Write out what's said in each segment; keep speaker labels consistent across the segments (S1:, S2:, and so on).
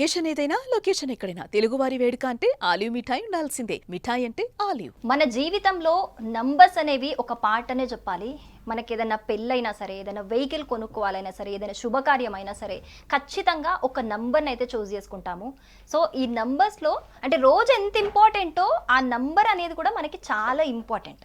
S1: Location ఏదైనా location ఎక్కడైనా. తెలుగువారి వేడుక అంటే ఆలివ్ మిఠాయి ఉండాల్సిందే. మిఠాయి అంటే ఆలివ్.
S2: మన జీవితంలో నంబర్స్ అనేవి ఒక పాటనే అనే చెప్పాలి. మనకి ఏదైనా పెళ్ళైనా సరే ఏదైనా వెహికల్ కొనుక్కోవాలైనా సరే ఏదైనా శుభకార్యం అయినా సరే ఖచ్చితంగా ఒక నంబర్ని అయితే చూస్ చేసుకుంటాము. సో ఈ నంబర్స్లో అంటే రోజు ఎంత ఇంపార్టెంటో ఆ నంబర్ అనేది కూడా మనకి చాలా ఇంపార్టెంట్.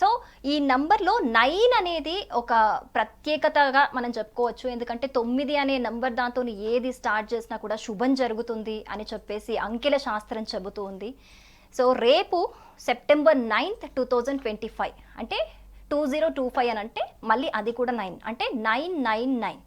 S2: సో ఈ నంబర్లో నైన్ అనేది ఒక ప్రత్యేకతగా మనం చెప్పుకోవచ్చు. ఎందుకంటే తొమ్మిది అనే నంబర్ దాంతో ఏది స్టార్ట్ చేసినా కూడా శుభం జరుగుతుంది అని చెప్పేసి అంకెల శాస్త్రం చెబుతూ ఉంది సో రేపు September ninth two thousand twenty five అంటే టూ జీరో టూ ఫైవ్ అని అంటే మళ్ళీ అది కూడా నైన్ అంటే నైన్ నైన్ నైన్.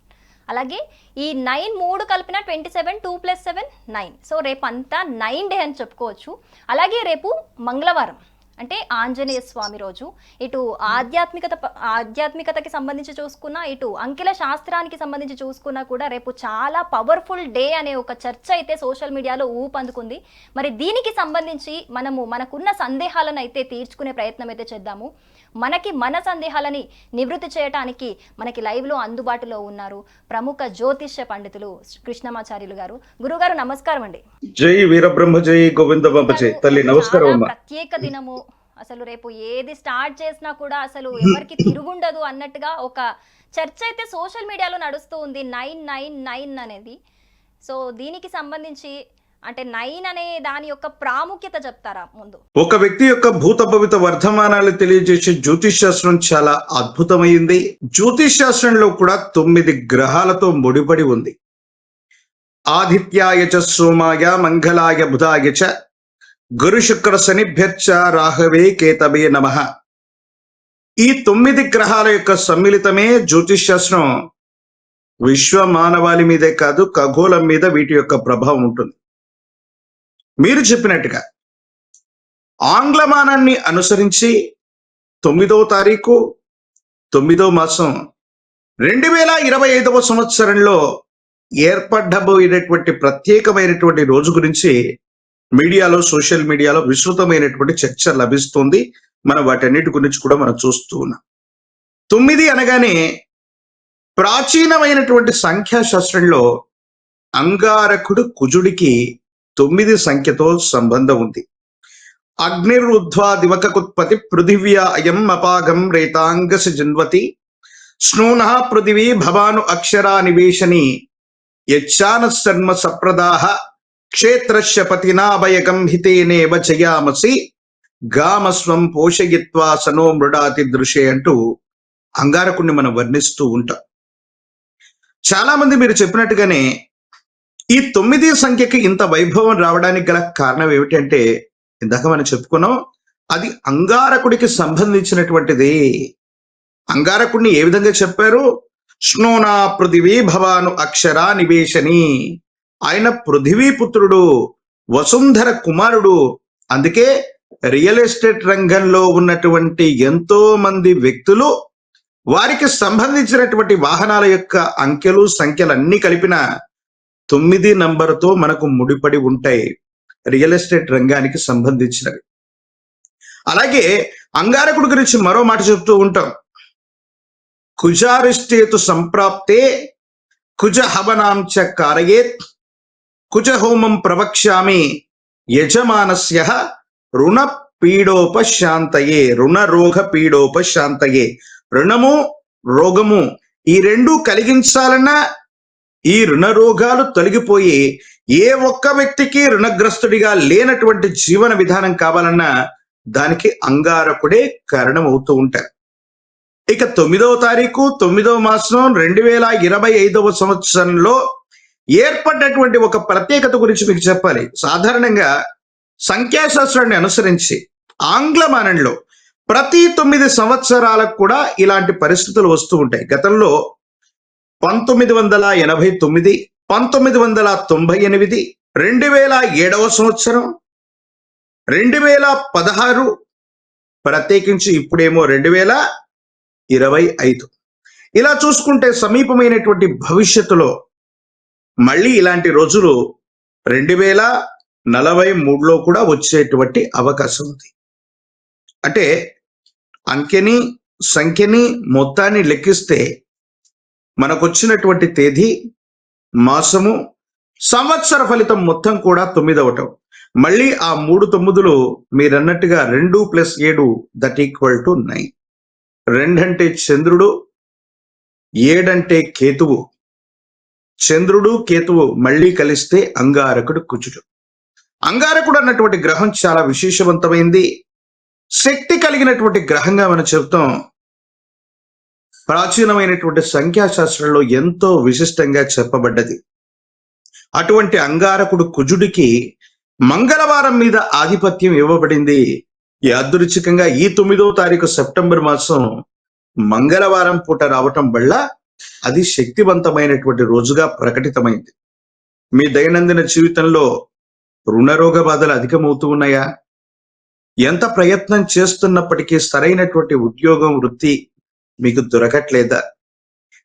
S2: అలాగే ఈ నైన్ మూడు కలిపిన twenty seven two plus seven nine. So రేపు అంతా నైన్ డే అని చెప్పుకోవచ్చు. అలాగే రేపు మంగళవారం అంటే ఆంజనేయ స్వామి రోజు. ఇటు ఆధ్యాత్మికత ఆధ్యాత్మికతకి సంబంధించి చూసుకున్నా ఇటు అంకెల శాస్త్రానికి సంబంధించి చూసుకున్నా కూడా రేపు చాలా పవర్ఫుల్ డే అనే ఒక చర్చ అయితే సోషల్ మీడియాలో ఊపందుకుంది. మరి దీనికి సంబంధించి మనము మనకున్న సందేహాలను అయితే తీర్చుకునే ప్రయత్నం అయితే చేద్దాము. మనకి మన సందేహాలని నివృత్తి చేయటానికి మనకి లైవ్లో అందుబాటులో ఉన్నారు ప్రముఖ జ్యోతిష్య పండితులు కృష్ణమాచార్యులు గారు. గురుగారు నమస్కారం అండి
S3: జై వీరబ్రహ్మ జై గోవింద తల్లి నమస్కారం
S2: ప్రత్యేక దినము. అసలు రేపు ఏది స్టార్ట్ చేసినా కూడా అసలు ఎవరికి తిరుగుండదు అన్నట్టుగా ఒక చర్చ అయితే సోషల్ మీడియాలో నడుస్తూ ఉంది. నైన్ నైన్ నైన్ అనేది. సో దీనికి సంబంధించి అంటే నైన్ అనే దాని యొక్క ప్రాముఖ్యత చెప్తారా ముందు?
S3: ఒక వ్యక్తి యొక్క భూత భవిత వర్ధమానాలు తెలియజేసే జ్యోతిష్ శాస్త్రం చాలా అద్భుతమైంది. జ్యోతిష్ శాస్త్రంలో కూడా తొమ్మిది గ్రహాలతో ముడిపడి ఉంది. ఆదిత్యాయ చ సోమాయ మంగళాయ బుధాయ చ గురు శుక్ర శనిభ్యర్చ రాహవే కేతవే నమ. ఈ తొమ్మిది గ్రహాల యొక్క సమ్మిళితమే జ్యోతిష్ శాస్త్రం విశ్వ మానవాళి మీదే కాదు ఖగోళం మీద వీటి యొక్క ప్రభావం ఉంటుంది. మీరు చెప్పినట్టుగా ఆంగ్లమానాన్ని అనుసరించి తొమ్మిదవ తారీఖు తొమ్మిదో మాసం రెండు వేల ఇరవై ఐదవ సంవత్సరంలో ఏర్పడబోయేటటువంటి ప్రత్యేకమైనటువంటి రోజు గురించి మీడియాలో సోషల్ మీడియాలో విస్తృతమైనటువంటి చర్చ లభిస్తుంది. మనం వాటన్నిటి గురించి కూడా మనం చూస్తూ ఉన్నాం. తొమ్మిది అనగానే ప్రాచీనమైనటువంటి సంఖ్యాశాస్త్రంలో అంగారకుడు కుజుడికి తొమ్మిది సంఖ్యతో సంబంధం ఉంది. అగ్నిరుద్ధ్వా దివకకుత్పతి పృథివ్యా అయం అపాగం రేతాంగస జన్వతి స్నూన పృథివీ భవాను అక్షరా నివేశని యచ్చాన శర్మ సప్రదాహ క్షేత్రస్య పతినాభయకం హితేనేవ జయామసి గామస్వం పోషయిత్వా సనో మృడాతి దృశే అంటూ అంగారకుణ్ణి మనం వర్ణిస్తూ ఉంటాం. చాలా మంది మీరు చెప్పినట్టుగానే ఈ తొమ్మిది సంఖ్యకి ఇంత వైభవం రావడానికి గల కారణం ఏమిటంటే ఇందాక మనం చెప్పుకున్నాం అది అంగారకుడికి సంబంధించినటువంటిది. అంగారకుడిని ఏ విధంగా చెప్పారు? స్నోనా పృథివీ భవాను అక్షరా నివేశని. ఆయన పృథివీ పుత్రుడు వసుంధర కుమారుడు. అందుకే రియల్ ఎస్టేట్ రంగంలో ఉన్నటువంటి ఎంతో మంది వ్యక్తులు వారికి సంబంధించినటువంటి వాహనాల యొక్క అంకెలు సంఖ్యలు అన్ని కలిపిన తొమ్మిది నంబరుతో మనకు ముడిపడి ఉంటాయి రియల్ ఎస్టేట్ రంగానికి సంబంధించినవి. అలాగే అంగారకుడి గురించి మరో మాట చెప్తూ ఉంటాం. కుజారిష్టేతు సంప్రాప్తే కుజ హవనాంచ కారయేత్ కుచహోమం ప్రవక్ష్యామి యజమానస్య రుణ పీడోపశాంతయే రుణ రోగ పీడోపశాంతయే రుణము రోగము ఈ రెండు కలిగించాలన్నా ఈ రుణ రోగాలు తొలగిపోయి ఏ ఒక్క వ్యక్తికి రుణగ్రస్తుడిగా లేనటువంటి జీవన విధానం కావాలన్నా దానికి అంగారకుడే కారణం అవుతూ ఉంటారు. ఇక తొమ్మిదవ తారీఖు తొమ్మిదవ మాసం రెండు వేల ఇరవై ఐదవ సంవత్సరంలో ఏర్పడినటువంటి ఒక ప్రత్యేకత గురించి మీకు చెప్పాలి. సాధారణంగా సంఖ్యాశాస్త్రాన్ని అనుసరించి ఆంగ్లమానంలో ప్రతి తొమ్మిది సంవత్సరాలకు కూడా ఇలాంటి పరిస్థితులు వస్తూ ఉంటాయి. గతంలో పంతొమ్మిది వందల ఎనభై తొమ్మిది పంతొమ్మిది వందల తొంభై ఎనిమిది రెండు వేల ఏడవ సంవత్సరం రెండు వేల పదహారు ప్రత్యేకించి ఇప్పుడేమో రెండు వేల ఇరవై ఐదు. ఇలా చూసుకుంటే సమీపమైనటువంటి భవిష్యత్తులో మళ్ళీ ఇలాంటి రోజులు రెండు వేల నలభై మూడులో కూడా వచ్చేటువంటి అవకాశం ఉంది. అంటే అంకెని సంఖ్యని మొత్తాన్ని లెక్కిస్తే మనకొచ్చినటువంటి తేదీ మాసము సంవత్సర ఫలితం మొత్తం కూడా తొమ్మిదవటం. మళ్ళీ ఆ మూడు తొమ్మిదులు మీరన్నట్టుగా రెండు ప్లస్ ఏడు దట్ ఈక్వల్ టు నైన్. రెండంటే చంద్రుడు ఏడంటే కేతువు. చంద్రుడు కేతువు మళ్ళీ కలిస్తే అంగారకుడు కుజుడు. అంగారకుడు అన్నటువంటి గ్రహం చాలా విశేషవంతమైంది. శక్తి కలిగినటువంటి గ్రహంగా మనం చెప్తాం ప్రాచీనమైనటువంటి సంఖ్యాశాస్త్రంలో ఎంతో విశిష్టంగా చెప్పబడ్డది. అటువంటి అంగారకుడు కుజుడికి మంగళవారం మీద ఆధిపత్యం ఇవ్వబడింది. యాదృచ్ఛికంగా ఈ తొమ్మిదవ తారీఖు సెప్టెంబర్ మాసం మంగళవారం పూట రావటం వల్ల అది శక్తివంతమైనటువంటి రోజుగా ప్రకటితమైంది. మీ దైనందిన జీవితంలో రుణరోగ బాధలు అధికమవుతూ ఉన్నాయా? ఎంత ప్రయత్నం చేస్తున్నప్పటికీ సరైనటువంటి ఉద్యోగం వృత్తి మీకు దొరకట్లేదా?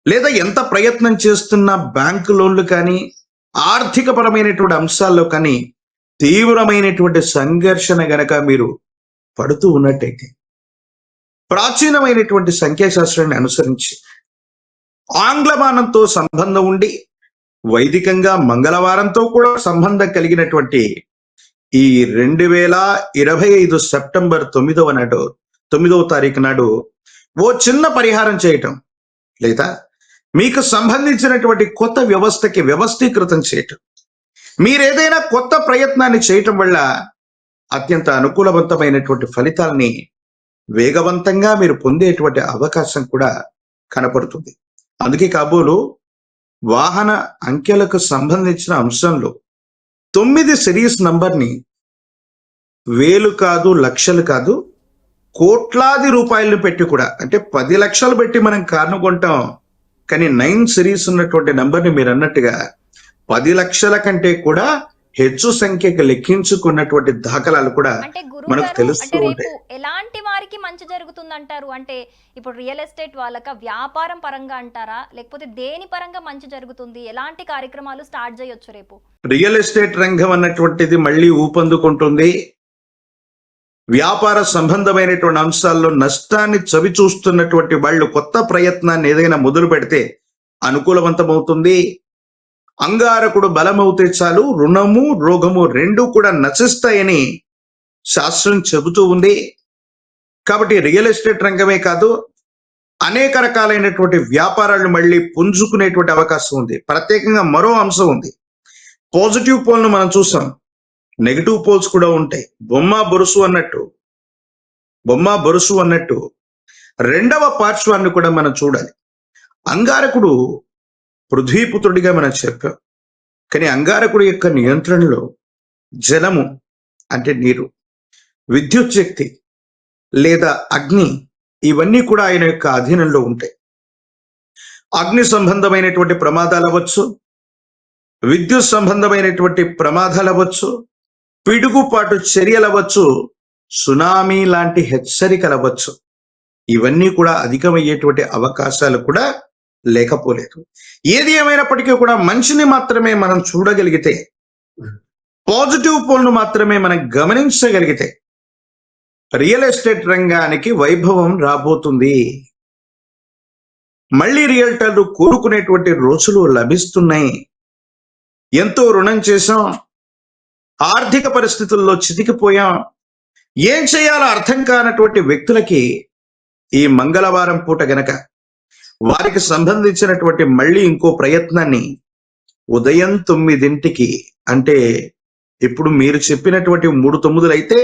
S3: లేదా ఎంత ప్రయత్నం చేస్తున్న బ్యాంకు లోన్లు కానీ ఆర్థికపరమైనటువంటి అంశాల్లో కానీ తీవ్రమైనటువంటి సంఘర్షణ గనక మీరు పడుతూ ఉన్నట్టయితే ప్రాచీనమైనటువంటి సంఖ్యాశాస్త్రాన్ని అనుసరించి ఆంగ్లమానంతో సంబంధం ఉండి వైదికంగా మంగళవారంతో కూడా సంబంధం కలిగినటువంటి ఈ రెండు వేల ఇరవై ఐదు సెప్టెంబర్ తొమ్మిదవ నాడు తొమ్మిదవ తారీఖు నాడు ఓ చిన్న పరిహారం చేయటం లేదా మీకు సంబంధించినటువంటి కొత్త వ్యవస్థకి వ్యవస్థీకృతం చేయటం. మీరేదైనా కొత్త ప్రయత్నాన్ని చేయటం వల్ల అత్యంత అనుకూలవంతమైనటువంటి ఫలితాల్ని వేగవంతంగా మీరు పొందేటువంటి అవకాశం కూడా కనపడుతుంది. అందుకే కాబోలు వాహన అంకెలకు సంబంధించిన అంశంలో తొమ్మిది సిరీస్ నంబర్ని వేలు కాదు లక్షలు కాదు కోట్లాది రూపాయలను పెట్టి కూడా అంటే పది లక్షలు పెట్టి మనం కారును కొంటాం కానీ నైన్ సిరీస్ ఉన్నటువంటి నంబర్ని మీరు అన్నట్టుగా పది లక్షల కంటే కూడా హెచ్చు సంఖ్యకు లెక్కించుకున్నటువంటి దాఖలాలు కూడా
S2: అంటే
S3: మనకు తెలుస్తూ ఉంటాయి.
S2: ఎలాంటి వారికి మంచి జరుగుతుంది అంటారు అంటే ఇప్పుడు రియల్ ఎస్టేట్ వాళ్ళక వ్యాపారం పరంగా అంటారా? లేకపోతే దేని పరంగా మంచి జరుగుతుంది? ఎలాంటి కార్యక్రమాలు స్టార్ట్ చేయొచ్చు రేపు?
S3: రియల్ ఎస్టేట్ రంగం అన్నటువంటిది మళ్ళీ ఊపందుకుంటుంది. వ్యాపార సంబంధమైనటువంటి అంశాల్లో నష్టాన్ని చవి చూస్తున్నటువంటి వాళ్ళు కొత్త ప్రయత్నాన్ని ఏదైనా మొదలు పెడితే అనుకూలవంతమవుతుంది. అంగారకుడు బలమవుతే చాలు రుణము రోగము రెండు కూడా నశిస్తాయని శాస్త్రం చెబుతూ ఉంది. కాబట్టి రియల్ ఎస్టేట్ రంగమే కాదు అనేక రకాలైనటువంటి వ్యాపారాలు మళ్ళీ పుంజుకునేటువంటి అవకాశం ఉంది. ప్రత్యేకంగా మరో అంశం ఉంది. పాజిటివ్ పోల్ను మనం చూసాం. నెగిటివ్ పోల్స్ కూడా ఉంటాయి. బొమ్మ బొరుసు అన్నట్టు బొమ్మ బొరుసు అన్నట్టు రెండవ పార్శ్వాన్ని కూడా మనం చూడాలి. అంగారకుడు పృథ్వీపుత్రుడిగా మనం చెప్పాం కానీ అంగారకుడి యొక్క నియంత్రణలో జలము అంటే నీరు విద్యుత్ శక్తి లేదా అగ్ని ఇవన్నీ కూడా ఆయన యొక్క అధీనంలో ఉంటాయి. అగ్ని సంబంధమైనటువంటి ప్రమాదాలు అవ్వచ్చు విద్యుత్ సంబంధమైనటువంటి ప్రమాదాలు అవ్వచ్చు పిడుగుపాటు చర్యలు అవ్వచ్చు సునామీ లాంటి హెచ్చరికలు అవ్వచ్చు. ఇవన్నీ కూడా అధికమయ్యేటువంటి అవకాశాలు కూడా లేకపోలేదు. ఏది ఏమైనప్పటికీ కూడా మనిషిని మాత్రమే మనం చూడగలిగితే పాజిటివ్ పోల్ను మాత్రమే మనం గమనించగలిగితే రియల్ ఎస్టేట్ రంగానికి వైభవం రాబోతుంది. మళ్ళీ రియల్టర్లు కోరుకునేటువంటి రోజులు లభిస్తున్నాయి. ఎంతో రుణం చేశాం. ఆర్థిక పరిస్థితుల్లో చితికిపోయాం. ఏం చేయాలో అర్థం కానటువంటి వ్యక్తులకి ఈ మంగళవారం పూట గనక వారికి సంబంధించినటువంటి మళ్ళీ ఇంకో ప్రయత్నాన్ని ఉదయం తొమ్మిదింటికి అంటే ఇప్పుడు మీరు చెప్పినటువంటి మూడు తొమ్మిదిలు అయితే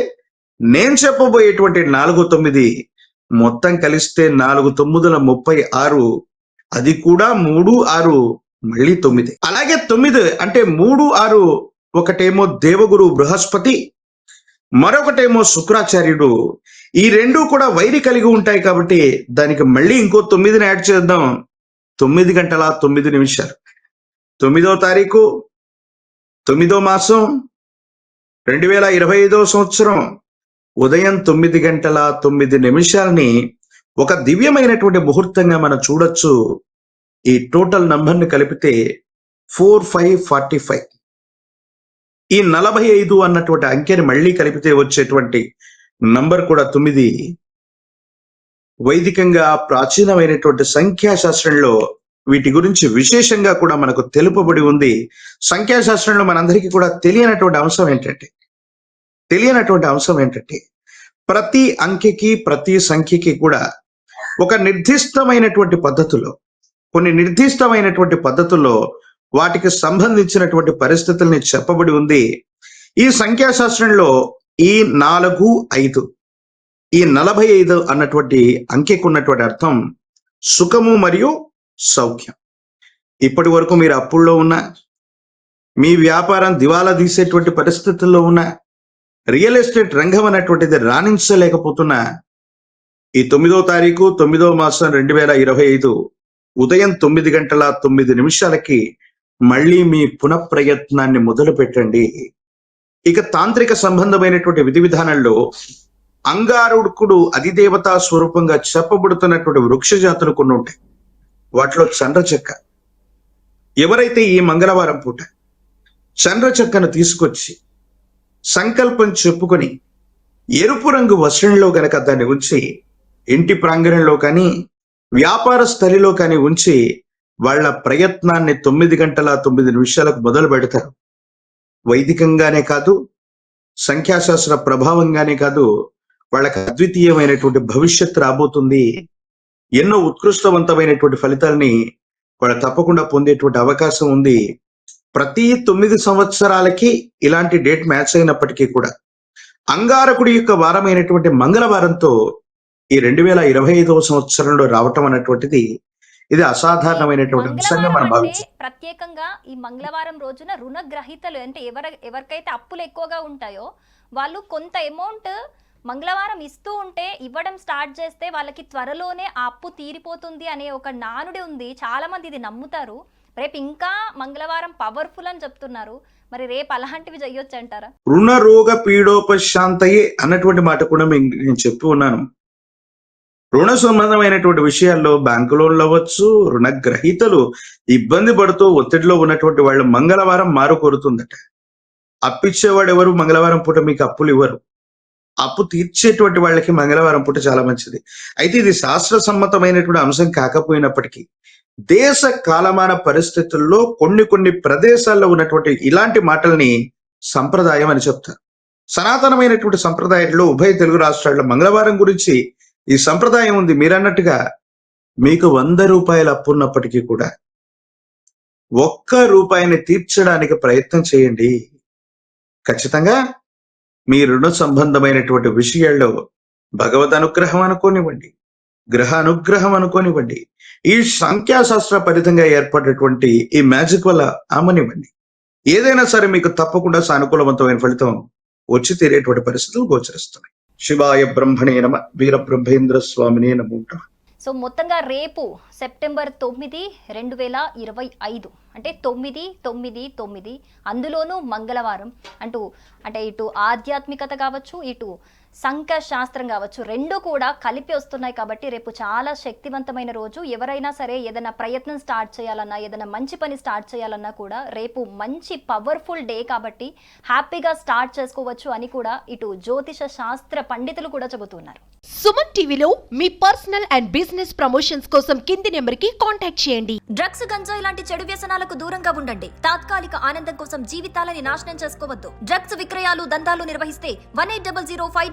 S3: నేను చెప్పబోయేటువంటి నాలుగు తొమ్మిది మొత్తం కలిస్తే నాలుగు తొమ్మిదిల ముప్పై ఆరు అది కూడా మూడు ఆరు మళ్ళీ తొమ్మిది. అలాగే తొమ్మిది అంటే మూడు ఆరు ఒకటేమో దేవగురు బృహస్పతి మరొకటేమో శుక్రాచార్యుడు ఈ రెండు కూడా వైరి కలిగి ఉంటాయి కాబట్టి దానికి మళ్ళీ ఇంకో తొమ్మిదిని యాడ్ చేద్దాం. తొమ్మిది గంటల తొమ్మిది నిమిషాలు. తొమ్మిదో తారీఖు తొమ్మిదో మాసం రెండు వేల ఇరవై ఐదో సంవత్సరం ఉదయం తొమ్మిది గంటల తొమ్మిది నిమిషాలని ఒక దివ్యమైనటువంటి ముహూర్తంగా మనం చూడొచ్చు. ఈ టోటల్ నంబర్ని కలిపితే ఫోర్ ఫైవ్ ఫార్టీ ఫైవ్. ఈ నలభై ఐదు అన్నటువంటి అంకెని మళ్ళీ కలిపితే వచ్చేటువంటి నంబర్ కూడా తొమ్మిది. వైదికంగా ప్రాచీనమైనటువంటి సంఖ్యాశాస్త్రంలో వీటి గురించి విశేషంగా కూడా మనకు తెలుపబడి ఉంది. సంఖ్యాశాస్త్రంలో మనందరికీ కూడా తెలియనటువంటి అంశం ఏంటంటే తెలియనటువంటి అంశం ఏంటంటే ప్రతి అంకెకి ప్రతి సంఖ్యకి కూడా ఒక నిర్దిష్టమైనటువంటి పద్ధతిలో కొన్ని నిర్దిష్టమైనటువంటి పద్ధతుల్లో వాటికి సంబంధించినటువంటి పరిస్థితుల్ని చెప్పబడి ఉంది. ఈ సంఖ్యాశాస్త్రంలో ఈ నాలుగు ఐదు. ఈ నలభై ఐదు అన్నటువంటి అంకెకు ఉన్నటువంటి అర్థం సుఖము మరియు సౌఖ్యం. ఇప్పటి వరకు మీరు అప్పుల్లో ఉన్న మీ వ్యాపారం దివాలా తీసేటువంటి పరిస్థితుల్లో ఉన్న రియల్ ఎస్టేట్ రంగం అనేటువంటిది రాణించలేకపోతున్నా ఈ తొమ్మిదో తారీఖు తొమ్మిదో మాసం రెండు వేల ఇరవై ఐదు ఉదయం తొమ్మిది గంటల తొమ్మిది నిమిషాలకి మళ్ళీ మీ పునఃప్రయత్నాన్ని మొదలు పెట్టండి ఇక తాంత్రిక సంబంధమైనటువంటి విధి విధానంలో అంగారుడుకుడు అధిదేవతా స్వరూపంగా చెప్పబడుతున్నటువంటి వృక్ష జాతులు కొన్ని ఉంటాయి. వాటిలో చండ్ర చెక్క ఎవరైతే ఈ మంగళవారం పూట చండ్ర చెక్కను తీసుకొచ్చి సంకల్పం చెప్పుకొని ఎరుపు రంగు వస్త్రంలో గనక దాన్ని ఉంచి ఇంటి ప్రాంగణంలో కానీ వ్యాపార స్థలిలో కానీ ఉంచి వాళ్ళ ప్రయత్నాన్ని తొమ్మిది గంటల తొమ్మిది నిమిషాలకు మొదలు పెడతారు వైదికంగానే కాదు సంఖ్యాశాస్త్ర ప్రభావంగానే కాదు వాళ్ళకి అద్వితీయమైనటువంటి భవిష్యత్ రాబోతుంది ఎన్నో ఉత్కృష్టవంతమైనటువంటి ఫలితాల్ని వాళ్ళు తప్పకుండా పొందేటువంటి అవకాశం ఉంది. ప్రతి తొమ్మిది సంవత్సరాలకి ఇలాంటి డేట్ మ్యాచ్ అయినప్పటికీ కూడా అంగారకుడి యొక్క వారమైనటువంటి మంగళవారంతో ఈ రెండు వేల ఇరవై ఐదవ సంవత్సరంలో రావటం అనేటువంటిది ఇది అసాధారణమైనటువంటి అంశంగా మనం భావించాం
S2: ప్రత్యేకంగా ఈ మంగళవారం రోజున రుణగ్రహీతలు అంటే ఎవర ఎవరికైతే అప్పులు ఎక్కువగా ఉంటాయో వాళ్ళు కొంత అమౌంట్ మంగళవారం ఇస్తూ ఉంటే ఇవ్వడం స్టార్ట్ చేస్తే వాళ్ళకి త్వరలోనే ఆ అప్పు తీరిపోతుంది అనే ఒక నానుడి ఉంది. చాలా మంది ఇది నమ్ముతారు. రేపు ఇంకా మంగళవారం పవర్ఫుల్ అని చెప్తున్నారు. మరి రేపు అలాంటివి చెయ్యొచ్చు అంటారా
S3: రుణ రోగ పీడోపశాంతయే అన్నటువంటి మాట కూడా నేను చెప్పి ఉన్నాను. రుణ సంబంధమైనటువంటి విషయాల్లో బ్యాంకు లోన్లు అవ్వచ్చు రుణగ్రహీతలు ఇబ్బంది పడుతూ ఒత్తిడిలో ఉన్నటువంటి వాళ్ళు మంగళవారం మారు కోరుతుందట. అప్పిచ్చేవాడు ఎవరు? మంగళవారం పూట మీకు అప్పులు ఇవ్వరు. అప్పు తీర్చేటువంటి వాళ్ళకి మంగళవారం పూట చాలా మంచిది. అయితే ఇది శాస్త్ర సమ్మతమైనటువంటి అంశం కాకపోయినప్పటికీ దేశ కాలమాన పరిస్థితుల్లో కొన్ని కొన్ని ప్రదేశాల్లో ఉన్నటువంటి ఇలాంటి మాటల్ని సంప్రదాయం అని చెప్తారు. సనాతనమైనటువంటి సంప్రదాయంలో ఉభయ తెలుగు రాష్ట్రాల్లో మంగళవారం గురించి ఈ సంప్రదాయం ఉంది. మీరన్నట్టుగా మీకు వంద రూపాయలు అప్పున్నప్పటికీ కూడా ఒక్క రూపాయిని తీర్చడానికి ప్రయత్నం చేయండి. ఖచ్చితంగా మీ రుణ సంబంధమైనటువంటి విషయాల్లో భగవద్ అనుగ్రహం అనుకోనివ్వండి. గ్రహ అనుగ్రహం అనుకోనివ్వండి. ఈ సంఖ్యాశాస్త్ర ఫలితంగా ఏర్పడినటువంటి ఈ మ్యాజిక్ వల్ల ఆమనివ్వండి. ఏదైనా సరే మీకు తప్పకుండా సానుకూలవంతమైన ఫలితం వచ్చి తీరేటువంటి పరిస్థితులు గోచరిస్తున్నాయి. శివాయ బ్రహ్మణే నమ వీరబ్రహ్మేంద్ర స్వామినే నమో
S2: సో మొత్తంగా రేపు సెప్టెంబర్ తొమ్మిది రెండు వేల ఇరవై ఐదు అంటే తొమ్మిది తొమ్మిది తొమ్మిది అందులోనూ మంగళవారం అంటూ అంటే ఇటు ఆధ్యాత్మికత కావచ్చు ఇటు సంఖ్య శాస్త్రం కావచ్చు రెండు కూడా కలిపి వస్తున్నాయి కాబట్టి రేపు చాలా శక్తివంతమైన రోజు. ఎవరైనా సరే ఏదైనా ప్రయత్నం స్టార్ట్ చేయాలన్నా ఏదైనా మంచి పని స్టార్ట్ చేయాలన్నా కూడా రేపు మంచి పవర్ఫుల్ డే కాబట్టి హ్యాపీగా స్టార్ట్ చేసుకోవచ్చు అని కూడా ఇటు జ్యోతిష శాస్త్ర పండితులు కూడా చెబుతున్నారు.
S4: సుమన్ టీవీలో మీ పర్సనల్ అండ్ బిజినెస్ ప్రమోషన్స్ కోసం కింది నెంబర్కి కాంటాక్ట్ చేయండి.
S5: డ్రగ్స్ గంజాయి లాంటి చెడు వ్యసనాలకు దూరంగా ఉండండి. తాత్కాలిక ఆనందం కోసం జీవితాలని నాశనం చేసుకోవద్దు. డ్రగ్స్ విక్రయాలు దందాలు నిర్వహిస్తే one eight double zero five